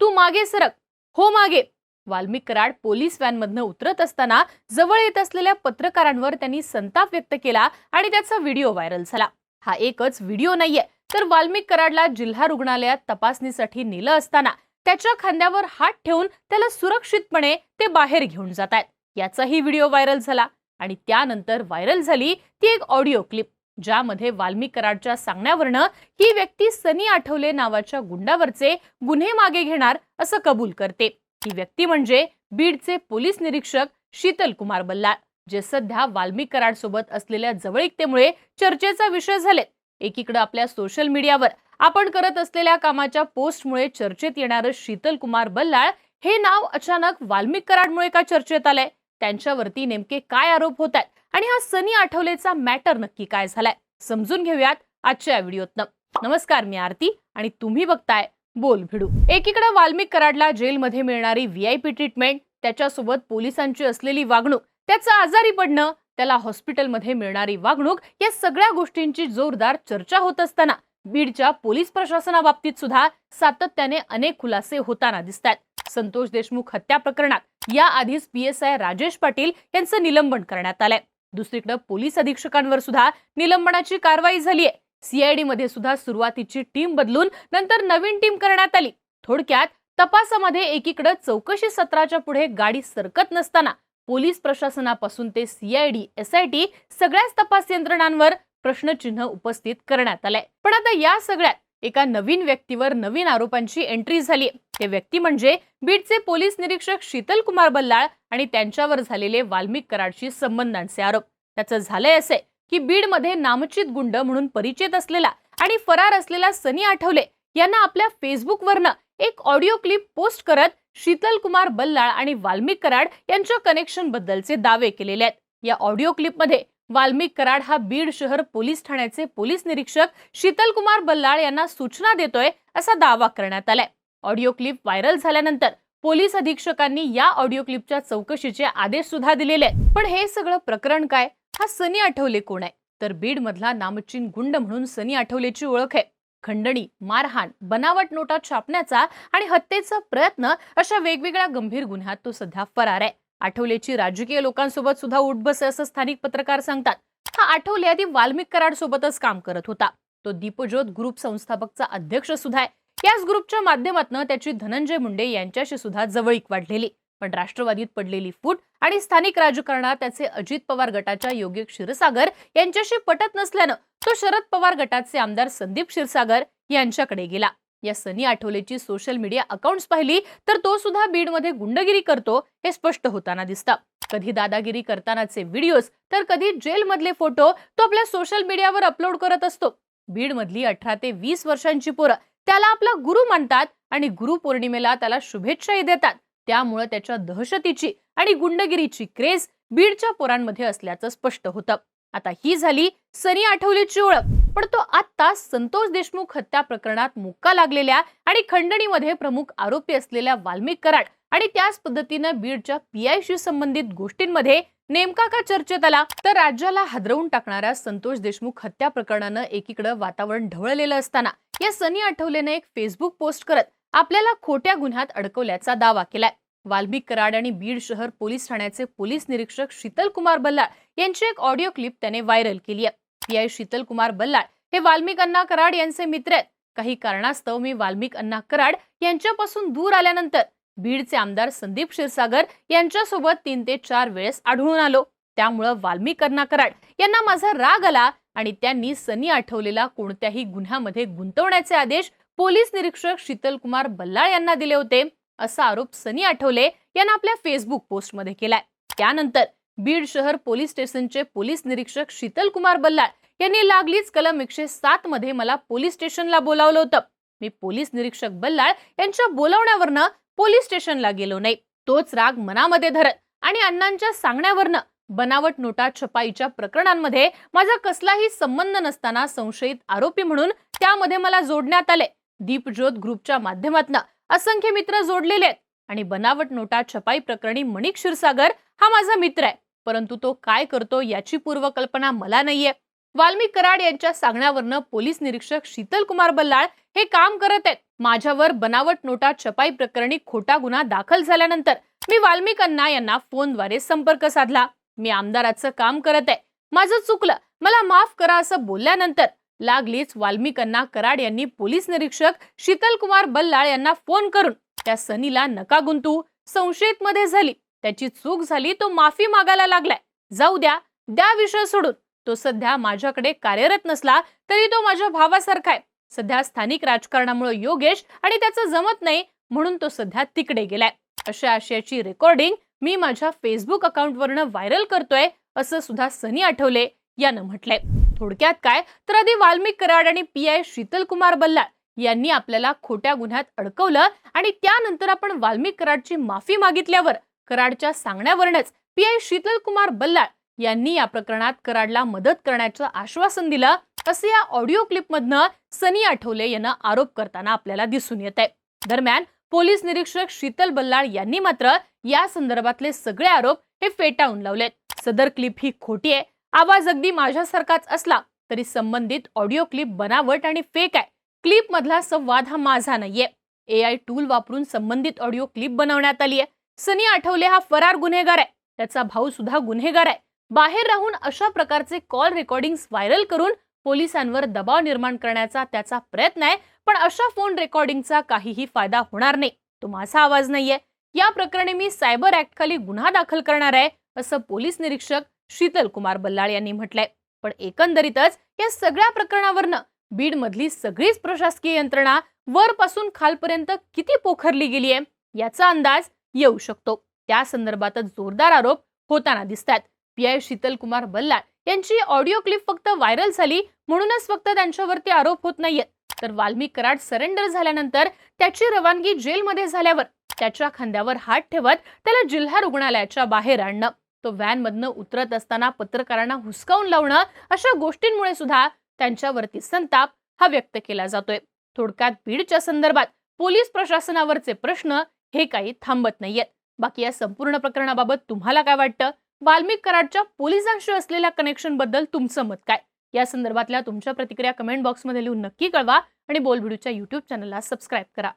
तू मागे सरक. हो मागे. वाल्मिक कराड पोलीस व्हॅनमधनं उतरत असताना जवळ येत असलेल्या पत्रकारांवर त्यांनी संताप व्यक्त केला आणि त्याचा व्हिडिओ व्हायरल झाला. हा एकच व्हिडिओ नाहीये. तर वाल्मिक कराडला जिल्हा रुग्णालयात तपासणीसाठी नेलं असताना त्याच्या खांद्यावर हात ठेवून त्याला सुरक्षितपणे ते बाहेर घेऊन जात आहेत याचाही व्हिडिओ व्हायरल झाला आणि त्यानंतर व्हायरल झाली ती एक ऑडिओ क्लिप. ज्यामध्ये वाल्मिक कराडच्या सांगण्यावरनं ही व्यक्ती सनी आठवले नावाच्या गुंडावरचे गुन्हे मागे घेणार असं कबूल करते. ही व्यक्ती म्हणजे बीडचे पोलीस निरीक्षक शीतल कुमार बल्लाळ जे सध्या वाल्मिक कराड सोबत असलेल्या जवळीकतेमुळे चर्चेचा विषय झालेत. एकीकडे आपल्या सोशल मीडियावर आपण करत असलेल्या कामाच्या पोस्टमुळे चर्चेत येणारं शीतल कुमार बल्लाळ हे नाव अचानक वाल्मिक कराडमुळे का चर्चेत आलंय? त्यांच्यावरती नेमके काय आरोप होत आहेत आणि हा सनी आठवलेचा मॅटर नक्की काय झालाय? समजून घेऊयात आजच्या व्हिडिओतनं. नमस्कार मी आरती आणि तुम्ही बघताय बोल भिडू. एकीकडे वाल्मिक कराडला जेलमध्ये मिळणारी व्हीआयपी ट्रीटमेंट त्याच्यासोबत पोलिसांची असलेली वागणूक त्याचं आजारी पडणं त्याला हॉस्पिटलमध्ये मिळणारी वागणूक या सगळ्या गोष्टींची जोरदार चर्चा होत असताना बीडच्या पोलीस प्रशासनाबाबतीत सुद्धा सातत्याने अनेक खुलासे होताना दिसत आहेत संतोष देशमुख हत्या प्रकरणात या आधीच P S I Rajesh Patil यांचं निलंबन करण्यात आलंय. दुसरीकडे पोलीस अधीक्षकांवर सुद्धा निलंबनाची कारवाई झाली आहे सीआयडी मध्ये सुद्धा सुरुवातीची टीम बदलून नंतर नवीन टीम करण्यात आली. थोडक्यात तपासामध्ये एकीकडे चौकशी सत्राच्या पुढे गाडी सरकत नसताना पोलीस प्रशासनापासून ते सीआयडी एसआयटी सगळ्याच तपास यंत्रणांवर प्रश्नचिन्ह उपस्थित करण्यात आलंय. पण आता या सगळ्यात एका नवीन व्यक्तीवर नवीन आरोपांची एंट्री झाली. ते व्यक्ती म्हणजे बीडचे पोलीस निरीक्षक शीतल कुमार बल्लाळ आणि त्यांच्यावर झालेले वाल्मिक कराडशी संबंधांचे आरोप. त्याचं झालंय असे की बीडमध्ये नामचित गुंड म्हणून परिचित असलेला आणि फरार असलेला सनी आठवले यांना आपल्या फेसबुकवरनं एक ऑडिओ क्लिप पोस्ट करत शीतल कुमार बल्लाळ आणि वाल्मिक कराड यांच्या कनेक्शन बद्दलचे दावे केलेले आहेत. या ऑडिओ क्लिपमध्ये वाल्मिक कराड हा बीड शहर पोलीस ठाण्याचे पोलीस निरीक्षक शीतल कुमार बल्लाळ यांना सूचना देतोय असा दावा करण्यात आलाय. ऑडिओ क्लिप व्हायरल झाल्यानंतर पोलीस अधीक्षकांनी या ऑडिओ क्लिपच्या चौकशीचे आदेश सुद्धा दिलेले पण हे सगळं प्रकरण काय? हा सनी आठवले कोण आहे? तर बीड मधला नामचीन गुंड म्हणून सनी आठवलेची ओळख आहे. खंडणी मारहाण बनावट नोटा छापण्याचा आणि हत्येचा प्रयत्न अशा वेगवेगळ्या गंभीर गुन्ह्यात तो सध्या फरार आहे. आठवलेची राजकीय लोकांसोबत सुद्धा उठबस असं स्थानिक पत्रकार सांगतात. हा आठवले आधी वाल्मिक कराड सोबतच काम करत होता. तो दीपज्योत ग्रुप संस्थापकचा अध्यक्ष सुद्धा आहे. याच ग्रुपच्या माध्यमातून त्याची धनंजय मुंडे यांच्याशी सुद्धा जवळीक वाढलेली. पण राष्ट्रवादीत पडलेली फूट आणि स्थानिक राजकारणात त्याचे अजित पवार गटाच्या योगी क्षीरसागर यांच्याशी पटत नसल्यानं तो शरद पवार गटाचे आमदार संदीप क्षीरसागर यांच्याकडे गेला. या सनी आठवलेची सोशल मीडिया अकाउंट्स पाहिली तर तो सुद्धा बीडमध्ये गुंडगिरी करतो हे स्पष्ट होताना दिसतं. कधी दादागिरी करतानाचे व्हिडिओज तर कधी जेलमधले फोटो तो आपल्या सोशल मीडियावर अपलोड करत असतो. बीडमधली अठरा ते वीस वर्षांची पोरं त्याला आपला गुरु मानतात आणि गुरु पौर्णिमेला त्याला शुभेच्छाही देतात. त्यामुळे त्याच्या दहशतीची आणि गुंडगिरीची क्रेज बीडच्या पोरांमध्ये असल्याचं स्पष्ट होतं. आता ही झाली सनी आठवलेची ओळख. पण तो आत्ता संतोष देशमुख हत्या प्रकरणात मुक्का लागलेल्या आणि खंडणीमध्ये प्रमुख आरोपी असलेल्या वाल्मिक कराड आणि त्याच पद्धतीनं बीडच्या पीआयशी संबंधित गोष्टींमध्ये नेमका का चर्चेत आला तर राज्याला हादरवून टाकणाऱ्या संतोष देशमुख हत्या प्रकरणानं एकीकडे वातावरण ढवळलेलं असताना या सनी आठवलेनं एक फेसबुक पोस्ट करत आपल्याला खोट्या गुन्ह्यात अडकवल्याचा दावा केलाय. वाल्मिक कराड आणि बीड शहर पोलीस ठाण्याचे पोलीस निरीक्षक शीतल कुमार बल्लाळ यांची एक ऑडिओ क्लिप त्याने व्हायरल केली आहे. पीआय शीतल कुमार बल्लाळ हे वाल्मिक अण्णा कराड यांचे मित्र आहेत. काही कारणास्तव मी वाल्मिक अण्णा कराड यांच्यापासून दूर आल्यानंतर बीडचे आमदार संदीप क्षीरसागर यांच्यासोबत तीन ते चार वेळेस आढळून आलो. त्यामुळं वाल्मिक अण्णा कराड यांना माझा राग आला आणि त्यांनी सनी आठवलेला कोणत्याही गुन्ह्यामध्ये गुंतवण्याचे आदेश पोलीस निरीक्षक शीतल कुमार बल्लाळ यांना दिले होते. असा आरोप सनी आठवले यांना आपल्या फेसबुक पोस्टमध्ये केलाय. त्यानंतर बीड शहर पोलीस स्टेशनचे पोलीस निरीक्षक शीतल कुमार बल्लाळ यांनी लागलीच कलम एकशे सात मध्ये मला पोलीस स्टेशनला बोलावलं होतं. मी पोलीस निरीक्षक बल्लाळ यांच्या बोलावण्यावरनं पोलीस स्टेशनला गेलो नाही. तोच राग मनामध्ये धरत आणि अण्णांच्या सांगण्यावरनं बनावट नोटा छपाईच्या प्रकरणांमध्ये माझा कसलाही संबंध नसताना संशयित आरोपी म्हणून त्यामध्ये मला जोडण्यात आले. दीपज्योत ग्रुपच्या माध्यमातून असंख्य मित्र जोडलेले आहेत आणि बनावट नोटा छपाई प्रकरणी मणिक क्षीरसागर हा माझा मित्र आहे. परंतु तो काय करतो याची पूर्वकल्पना मला नाहीये. वाल्मिक कराड यांच्या सांगण्यावरनं पोलीस निरीक्षक शीतल कुमार बल्लाळ हे काम करत आहेत. माझ्यावर बनावट नोटा छपाई प्रकरणी खोटा गुन्हा दाखल झाल्यानंतर मी वाल्मिकांना यांना फोनद्वारे संपर्क साधला. मी आमदाराचं काम करत आहे. माझं चुकलं. मला माफ करा असं बोलल्यानंतर लागलीच वाल्मिकांना कराड यांनी पोलीस निरीक्षक शीतल कुमार बल्लाळ यांना फोन करून त्या सनीला नका गुंतू संशयित मध्ये झाली. त्याची चूक झाली तो माफी मागायला लागलाय. जाऊ द्या द्या विषय सोडून. तो सध्या माझ्याकडे कार्यरत नसला तरी तो माझ्या भावासारखा आहे. सध्या स्थानिक राजकारणामुळे योगेश आणि त्याचं जमत नाही म्हणून तो सध्या तिकडे गेलाय. अशा आशयाची रेकॉर्डिंग मी माझ्या फेसबुक अकाउंटवरनं व्हायरल करतोय असं सुद्धा सनी आठवले यानं म्हटलंय. थोडक्यात काय? तर आधी वाल्मिक कराड आणि पी आय शीतल कुमार बल्लाळ यांनी आपल्याला खोट्या गुन्ह्यात अडकवलं आणि त्यानंतर आपण वाल्मिक कराडची माफी मागितल्यावर कराडच्या सांगण्यावरनच पी आय शीतल कुमार बल्लाळ यांनी या प्रकरणात कराडला मदत करण्याचं आश्वासन दिलं असं या ऑडिओ क्लिपमधनं सनी आठवले यांना आरोप करताना आपल्याला दिसून येत आहे. दरम्यान पोलीस निरीक्षक शीतल बल्लाळ यांनी मात्र या संदर्भातले सगळे आरोप हे फेटाळून लावलेत. सदर क्लिप ही खोटी आहे. आवाज अगदी माझ्यासारखाच असला तरी संबंधित ऑडिओ क्लिप बनावट आणि फेक आहे. क्लिप मधला संवाद हा माझा नाहीये. ए आय टूल वापरून संबंधित ऑडिओ क्लिप बनवण्यात आली आहे सनी आठवले हा फरार गुन्हेगार आहे. त्याचा भाऊ सुद्धा गुन्हेगार आहे. बाहेर राहून अशा प्रकारचे कॉल रेकॉर्डिंग व्हायरल करून पोलिसांवर दबाव निर्माण करण्याचा त्याचा प्रयत्न आहे पण अशा फोन रेकॉर्डिंगचा काहीही फायदा होणार नाही. तो माझा आवाज नाहीये. या प्रकरणी मी सायबर ऍक्ट खाली गुन्हा दाखल करणार आहे असं पोलीस निरीक्षक शीतल कुमार बल्लाळ यांनी म्हटलंय. पण एकंदरीतच या सगळ्या प्रकरणावरनं बीड मधली सगळीच प्रशासकीय यंत्रणा वरपासून खालपर्यंत किती पोखरली गेली आहे याचा अंदाज येऊ शकतो. त्या संदर्भातच जोरदार आरोप होताना दिसतात पी आय शीतल कुमार बल्लाळ यांची ऑडिओ क्लिप फक्त व्हायरल झाली म्हणूनच फक्त त्यांच्यावरती आरोप होत नाहीयेत. तर वाल्मिक कराड सरेंडर झाल्यानंतर त्याची रवानगी जेलमध्ये झाल्यावर त्याच्या खांद्यावर हात ठेवत त्याला जिल्हा रुग्णालयाच्या बाहेर आणणं तो व्हॅन मधनं उतरत असताना पत्रकारांना हुसकावून लावणं अशा गोष्टींमुळे सुद्धा त्यांच्यावरती संताप हा व्यक्त केला जातोय. थोडक्यात बीडच्या संदर्भात पोलीस प्रशासनावरचे प्रश्न हे काही थांबत नाहीयेत. बाकी या संपूर्ण प्रकरणाबाबत तुम्हाला काय वाटतं? वाल्मिक कराडच्या पोलिसांशी असलेल्या कनेक्शनबद्दल तुमचं मत काय? या संदर्भातल्या तुमच्या प्रतिक्रिया कमेंट बॉक्समध्ये लिहून नक्की कळवा आणि बोलबिडूच्या युट्यूब चॅनलला सबस्क्राईब करा.